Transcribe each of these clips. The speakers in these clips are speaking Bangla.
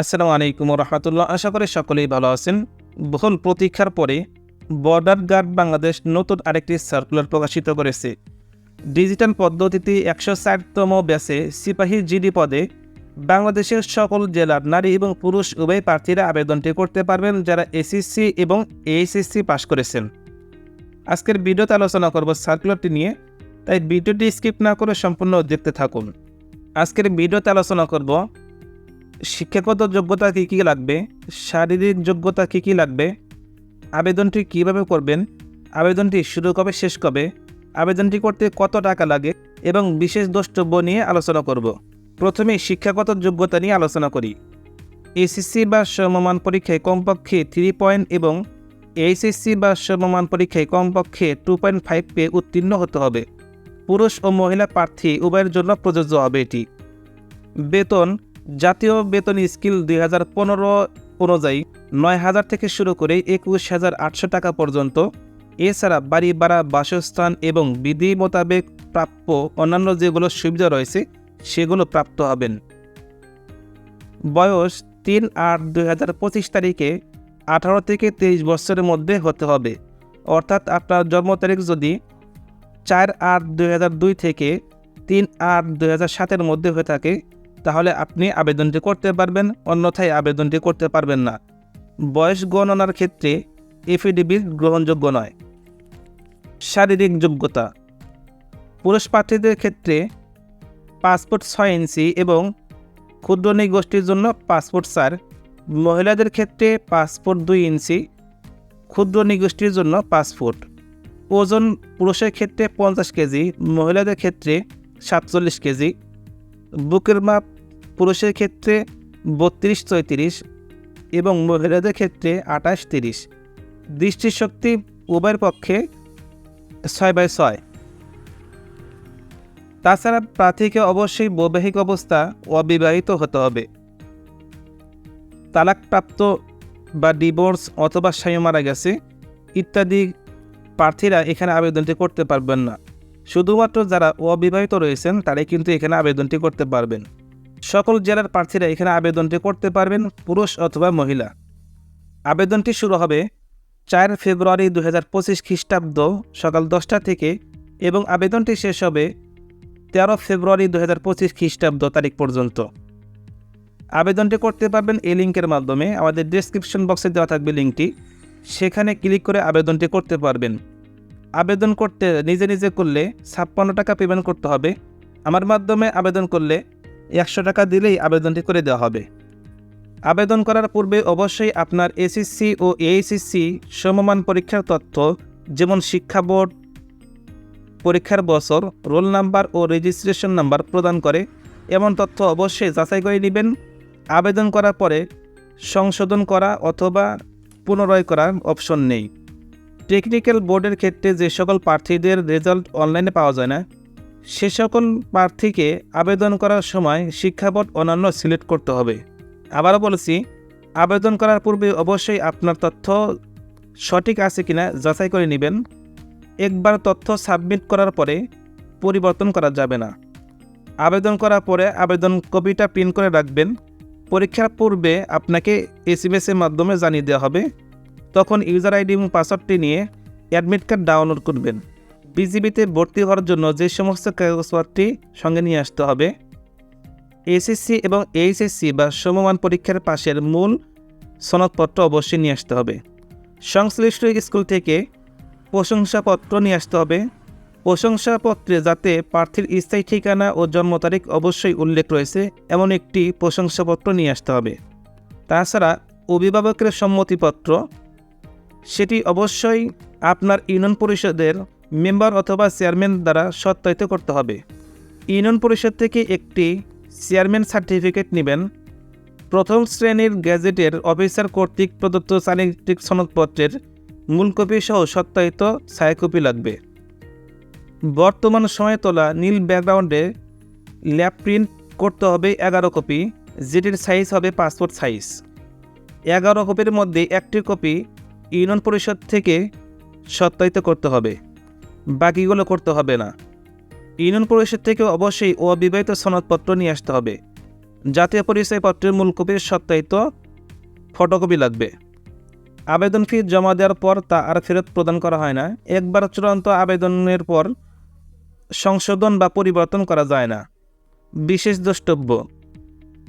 আসসালামু আলাইকুম রহমতুল্লাহ আশা করি সকলেই ভালো আছেন। বহুল প্রতীক্ষার পরে বর্ডার গার্ড বাংলাদেশ নতুন আরেকটি সার্কুলার প্রকাশিত করেছে। ডিজিটাল পদ্ধতিতে একশো ষাটতম ব্যাচে সিপাহী জিডি পদে বাংলাদেশের সকল জেলার নারী এবং পুরুষ উভয় প্রার্থীরা আবেদনটি করতে পারবেন যারা এসএসসি এবং এইচএসসি পাশ করেছেন। আজকের ভিডিওতে আলোচনা করব সার্কুলারটি নিয়ে, তাই ভিডিওটি স্কিপ না করে সম্পূর্ণ দেখতে থাকুন। আজকের ভিডিওতে আলোচনা করব শিক্ষাগত যোগ্যতা কী কী লাগবে? শারীরিক যোগ্যতা কী কী লাগবে? আবেদনটি কীভাবে করবেন? আবেদনটি শুরু কবে, শেষ কবে? আবেদনটি করতে কত টাকা লাগে? এবং বিশেষ দ্রষ্টব্য নিয়ে আলোচনা করব। প্রথমে শিক্ষাগত যোগ্যতা নিয়ে আলোচনা করি। এসএসসি বা সমমান পরীক্ষায় কমপক্ষে থ্রি পয়েন্ট এবং এইচএসসি বা সমমান পরীক্ষায় কমপক্ষে টু পয়েন্ট ফাইভ পেয়ে উত্তীর্ণ হতে হবে। পুরুষ ও মহিলা প্রার্থী উভয়ের জন্য প্রযোজ্য হবে এটি। বেতন জাতীয় বেতন স্কিল দুই হাজার পনেরো অনুযায়ী নয় হাজার থেকে শুরু করে একুশ হাজার আটশো টাকা পর্যন্ত। এছাড়া বাড়ি ভাড়া, বাসস্থান এবং বিধি মোতাবেক প্রাপ্য অন্যান্য যেগুলো সুবিধা রয়েছে, সেগুলো প্রাপ্ত হবেন। বয়স তিন আট দুই হাজার পঁচিশ তারিখে আঠারো থেকে তেইশ বছরের মধ্যে হতে হবে। অর্থাৎ আপনার জন্ম তারিখ যদি চার আট দুই হাজার দুই থেকে তিন আট দুই হাজার সাতের মধ্যে হয়ে থাকে তাহলে আপনি আবেদনটি করতে পারবেন, অন্যথায় আবেদনটি করতে পারবেন না। বয়স গণনার ক্ষেত্রে এফিডেভিট গ্রহণযোগ্য নয়। শারীরিক যোগ্যতা। পুরুষ প্রার্থীদের ক্ষেত্রে পাসপোর্ট ছয় ইঞ্চি এবং ক্ষুদ্র গোষ্ঠীর জন্য পাসপোর্ট চার। মহিলাদের ক্ষেত্রে পাসপোর্ট দুই ইঞ্চি, ক্ষুদ্র নিগোষ্ঠীর জন্য পাসপোর্ট। ওজন পুরুষের ক্ষেত্রে পঞ্চাশ কেজি, মহিলাদের ক্ষেত্রে সাতচল্লিশ কেজি। বুকের মাপ পুরুষের ক্ষেত্রে বত্রিশ চৌত্রিশ এবং মহিলাদের ক্ষেত্রে আঠাশ তিরিশ। দৃষ্টিশক্তি উভয়ের পক্ষে ছয় বাই ছয়। তাছাড়া প্রার্থীকে অবশ্যই বৈবাহিক অবস্থা অবিবাহিত হতে হবে। তালাকপ্রাপ্ত বা ডিভোর্স অথবা স্বামী মারা গেছে ইত্যাদি প্রার্থীরা এখানে আবেদনটি করতে পারবেন না। শুধুমাত্র যারা অবিবাহিত রয়েছেন তারাই কিন্তু এখানে আবেদনটি করতে পারবেন। সকল জেলার প্রার্থীরা এখানে আবেদনটি করতে পারবেন, পুরুষ অথবা মহিলা। আবেদনটি শুরু হবে চার ফেব্রুয়ারি দু হাজার পঁচিশ খ্রিস্টাব্দ সকাল দশটা থেকে এবং আবেদনটি শেষ হবে তেরো ফেব্রুয়ারি দু হাজার পঁচিশ খ্রিস্টাব্দ তারিখ পর্যন্ত। আবেদনটি করতে পারবেন এই লিঙ্কের মাধ্যমে, আমাদের ডেসক্রিপশন বক্সে দেওয়া থাকবে লিঙ্কটি সেখানে ক্লিক করে আবেদনটি করতে পারবেন। আবেদন করতে, নিজে নিজে করলে ছাপ্পান্ন টাকা পেমেন্ট করতে হবে। আমার মাধ্যমে আবেদন করলে একশো টাকা দিলেই আবেদনটি করে দেওয়া হবে। আবেদন করার পূর্বে অবশ্যই আপনার এসএসসি ও এইচএসসি সমমান পরীক্ষার তথ্য, যেমন শিক্ষা বোর্ড, পরীক্ষার বছর, রোল নাম্বার ও রেজিস্ট্রেশন নাম্বার প্রদান করে। এমন তথ্য অবশ্যই যাচাই করে নেবেন। আবেদন করার পরে সংশোধন করা অথবা পুনরায় করার অপশন নেই। টেকনিক্যাল বোর্ডের ক্ষেত্রে যে সকল প্রার্থীদের রেজাল্ট অনলাইনে পাওয়া যায় না সে সকল প্রার্থীকে আবেদন করার সময় শিক্ষা বোর্ড অন্যান্য সিলেক্ট করতে হবে। আবারও বলেছি, আবেদন করার পূর্বে অবশ্যই আপনার তথ্য সঠিক আছে কিনা যাচাই করে নেবেন। একবার তথ্য সাবমিট করার পরে পরিবর্তন করা যাবে না। আবেদন করার পরে আবেদন কপিটা প্রিন্ট করে রাখবেন। পরীক্ষার পূর্বে আপনাকে এসএমএসের মাধ্যমে জানিয়ে দেওয়া হবে। তখন ইউজার আইডি এবং পাসওয়ার্ডটি নিয়ে অ্যাডমিট কার্ড ডাউনলোড করবেন। বিজিবিতে ভর্তি হওয়ার জন্য যে সমস্ত কাগজপত্রটি সঙ্গে নিয়ে আসতে হবে, এসএসসি এবং এইচএসসি বা সমমান পরীক্ষার পাশের মূল সনদপত্র অবশ্যই নিয়ে আসতে হবে। সংশ্লিষ্ট স্কুল থেকে প্রশংসাপত্র নিয়ে আসতে হবে। প্রশংসাপত্রে যাতে প্রার্থীর স্থায়ী ঠিকানা ও জন্ম তারিখ অবশ্যই উল্লেখ রয়েছে, এমন একটি প্রশংসাপত্র নিয়ে আসতে হবে। তাছাড়া অভিভাবকের সম্মতিপত্র, সেটি অবশ্যই আপনার ইউনিয়ন পরিষদের মেম্বার অথবা চেয়ারম্যান দ্বারা সত্যায়িত করতে হবে। ইউনিয়ন পরিষদ থেকে একটি চেয়ারম্যান সার্টিফিকেট নেবেন। প্রথম শ্রেণির গ্যাজেটের অফিসার কর্তৃক প্রদত্ত চারিত্রিক সনদপত্রের মূল কপি সহ সত্যায়িত ছায়াকপি লাগবে। বর্তমান সময়ে তোলা নীল ব্যাকগ্রাউন্ডে ল্যাব প্রিন্ট করতে হবে এগারো কপি, যেটির সাইজ হবে পাসপোর্ট সাইজ এগারো কপির মধ্যে একটি কপি ইউনিয়ন পরিষদ থেকে সত্যায়িত করতে হবে। বাকিগুলো করতে হবে না। ইউনিয়ন পরিষদ থেকে অবশ্যই অবিবাহিত সনদপত্র নিয়ে আসতে হবে। জাতীয় পরিচয়পত্রের মূল কপির সত্যায়িত ফটোকপি লাগবে। আবেদন ফি জমা দেওয়ার পর তা আর ফেরত প্রদান করা হয় না। একবার চূড়ান্ত আবেদনের পর সংশোধন বা পরিবর্তন করা যায় না। বিশেষ দ্রষ্টব্য,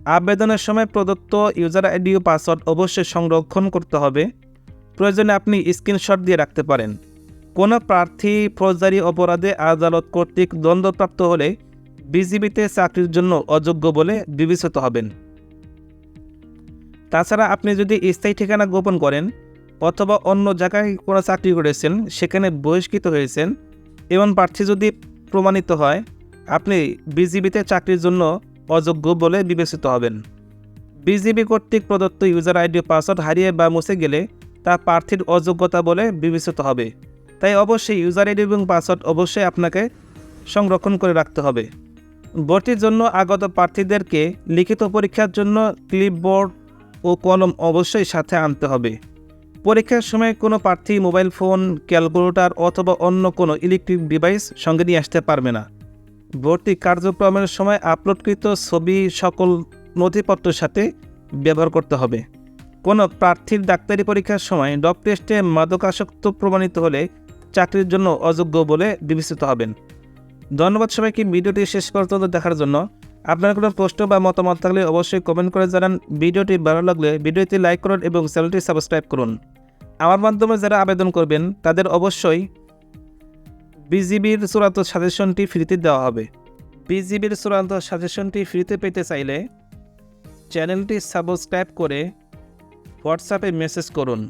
আবেদনের সময় প্রদত্ত ইউজার আইডি ও পাসওয়ার্ড অবশ্যই সংরক্ষণ করতে হবে। প্রয়োজনে আপনি স্ক্রিনশট দিয়ে রাখতে পারেন। কোনো প্রার্থী, ফৌজদারি অপরাধে আদালত কর্তৃক দণ্ডপ্রাপ্ত হলে বিজিবিতে চাকরির জন্য অযোগ্য বলে বিবেচিত হবেন। তাছাড়া আপনি যদি স্থায়ী ঠিকানা গোপন করেন অথবা অন্য জায়গায় কোনো চাকরি করেছেন, সেখানে বহিষ্কৃত হয়েছেন, এমন প্রার্থী যদি প্রমাণিত হয়, আপনি বিজিবিতে চাকরির জন্য অযোগ্য বলে বিবেচিত হবেন। বিজিবি কর্তৃক প্রদত্ত ইউজার আইডি, পাসওয়ার্ড হারিয়ে বা মুছে গেলে তা প্রার্থীর অযোগ্যতা বলে বিবেচিত হবে। তাই অবশ্যই ইউজার আইডি এবং পাসওয়ার্ড অবশ্যই আপনাকে সংরক্ষণ করে রাখতে হবে। ভর্তির জন্য আগত প্রার্থীদেরকে লিখিত পরীক্ষার জন্য ক্লিপবোর্ড ও কলম অবশ্যই সাথে আনতে হবে। পরীক্ষার সময় কোনো প্রার্থী মোবাইল ফোন ক্যালকুলেটর অথবা অন্য কোনো ইলেকট্রিক ডিভাইস সঙ্গে নিয়ে আসতে পারবে না। ভর্তি কার্যক্রমের সময় আপলোডকৃত ছবি, সকল নথিপত্রের সাথে ব্যবহার করতে হবে। কোনো প্রার্থীর ডাক্তারি পরীক্ষার সময় ডপ টেস্টে মাদকাসক্ত প্রমাণিত হলে চাকরির জন্য অযোগ্য বলে বিবেচিত হবেন। ধন্যবাদ সবাইকে, ভিডিওটি শেষ পর্যন্ত দেখার জন্য। আপনার কোনো প্রশ্ন বা মতামত থাকলে অবশ্যই কমেন্ট করে জানান। ভিডিওটি ভালো লাগলে ভিডিওটি লাইক করুন এবং চ্যানেলটি সাবস্ক্রাইব করুন। আমার মাধ্যমে যারা আবেদন করবেন, তাদের অবশ্যই বিজিবির চূড়ান্ত সাজেশনটি ফ্রিতে দেওয়া হবে। বিজিবির চূড়ান্ত সাজেশনটি ফ্রিতে পেতে চাইলে চ্যানেলটি সাবস্ক্রাইব করে হোয়াটসঅ্যাপে মেসেজ করুন।